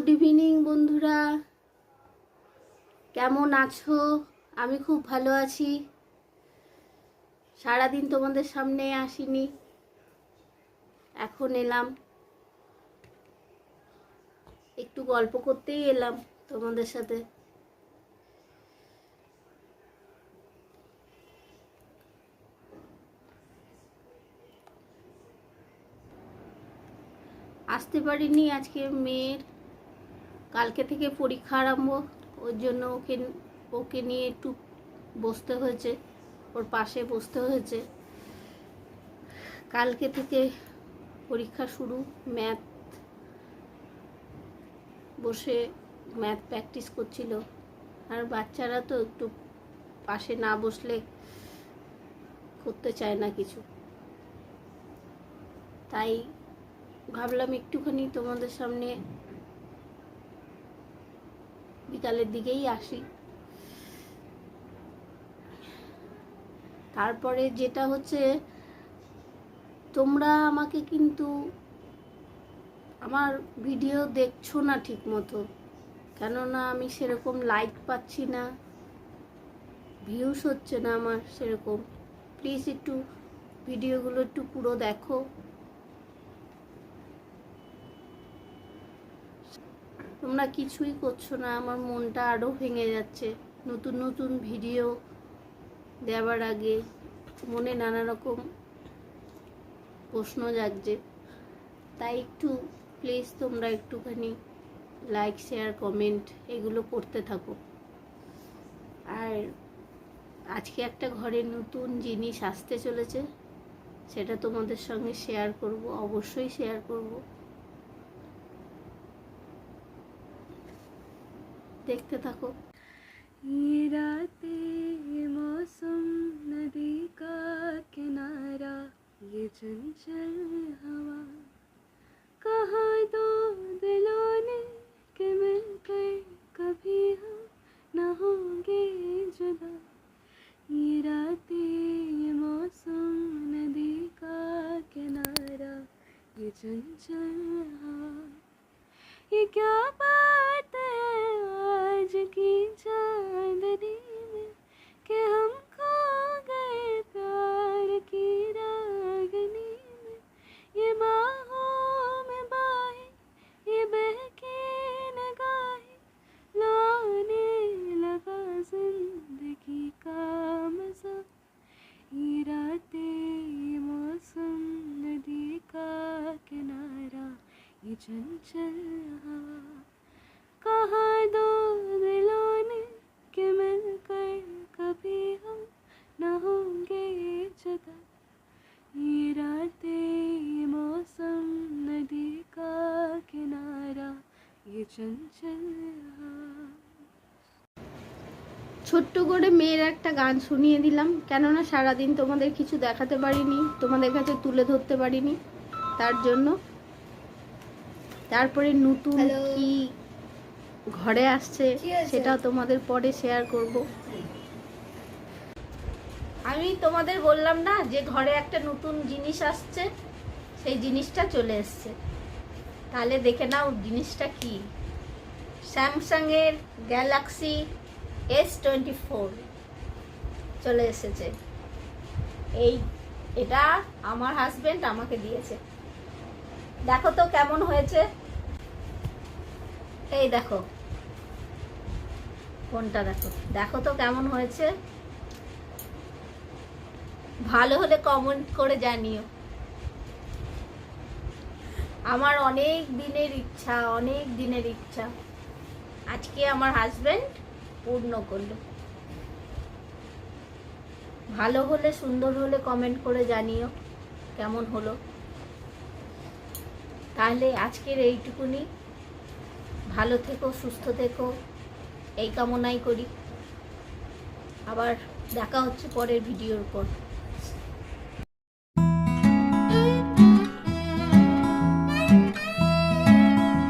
Good evening বন্ধুরা। কেমন আছো? আমি খুব ভালো আছি। সারাদিন তোমাদের সামনে আসিনি। এখন এলাম। একটু গল্প করতেই এলাম তোমাদের সাথে। আসতে পারিনি আজকে মেয়ের কালকে থেকে পরীক্ষা আরম্ভ, ওর জন্য ওকে ওকে নিয়ে একটু বসতে হয়েছে, ওর পাশে বসতে হয়েছে। কালকে থেকে পরীক্ষা শুরু, ম্যাথ বসে ম্যাথ প্র্যাকটিস করছিল। আর বাচ্চারা তো একটু পাশে না বসলে করতে চায় না কিছু। তাই ভাবলাম একটুখানি তোমাদের সামনে বিকালের দিকেই আসি। তারপরে যেটা হচ্ছে, তোমরা আমাকে কিন্তু আমার ভিডিও দেখছ না ঠিক মতো কেননা আমি সেরকম লাইক পাচ্ছি না ভিউস হচ্ছে না আমার সেরকম। প্লিজ একটু ভিডিওগুলো একটু পুরো দেখো। তোমরা কিছুই করছ না, আমার মনটা আরও ভেঙে যাচ্ছে। নতুন নতুন ভিডিও দেওয়ার আগে মনে নানা রকম প্রশ্ন জাগছে। তাই একটু প্লিজ তোমরা একটুখানি লাইক শেয়ার কমেন্ট এগুলো করতে থাকো। আর আজকে একটা ঘরে নতুন জিনিস আসতে চলেছে, সেটা তোমাদের সঙ্গে শেয়ার করব, অবশ্যই শেয়ার করব। দেখতে থাকো ये रातें ये मौसम नदी का किनारा ये चंचल हवा कहाँ दो दिलों ने कि मिलकर कभी हम न होंगे जुदा ये रातें ये मौसम नदी का किनारा ये चंचल हवा ये क्या बात चंचल हवा कहाँ दो दिलों ने कि मिलकर कभी हम न होंगे जुदा ये रातें ये मौसम नदी का किनारा ये चंचल हवा ছোট্ট করে মেয়ের একটা গান শুনিয়ে দিলাম কেননা সারাদিন তোমাদের কিছু দেখাতে পারিনি তোমাদের কাছে তুলে ধরতে পারিনি তার জন্য তারপরে নতুন কি ঘরে আসছে? সেটাও তোমাদের পরে শেয়ার করব। আমি তোমাদের বললাম না যে ঘরে একটা নতুন জিনিস আসছে সেই জিনিসটা চলে এসছে। তাহলে দেখে নাও জিনিসটা কি। স্যামসাংয়ের গ্যালাক্সি এস টোয়েন্টি ফোর চলে এসেছে। এই এটা আমার হাজবেন্ড আমাকে দিয়েছে। দেখো তো কেমন হয়েছে। এই দেখো। কোনটা দেখো? দেখো তো কেমন হয়েছে। ভালো হলে কমেন্ট করে জানিও। আমার অনেক দিনের ইচ্ছা, অনেক দিনের ইচ্ছা। আজকে আমার হাজবেন্ড পূর্ণ করল। ভালো হলে, সুন্দর হলে কমেন্ট করে জানিও কেমন হলো। তাহলে আজকের এইটুকুনি। ভালো থেকো সুস্থ থেকো। এই কামনাই করি। আবার দেখা হচ্ছে পরের ভিডিওর পর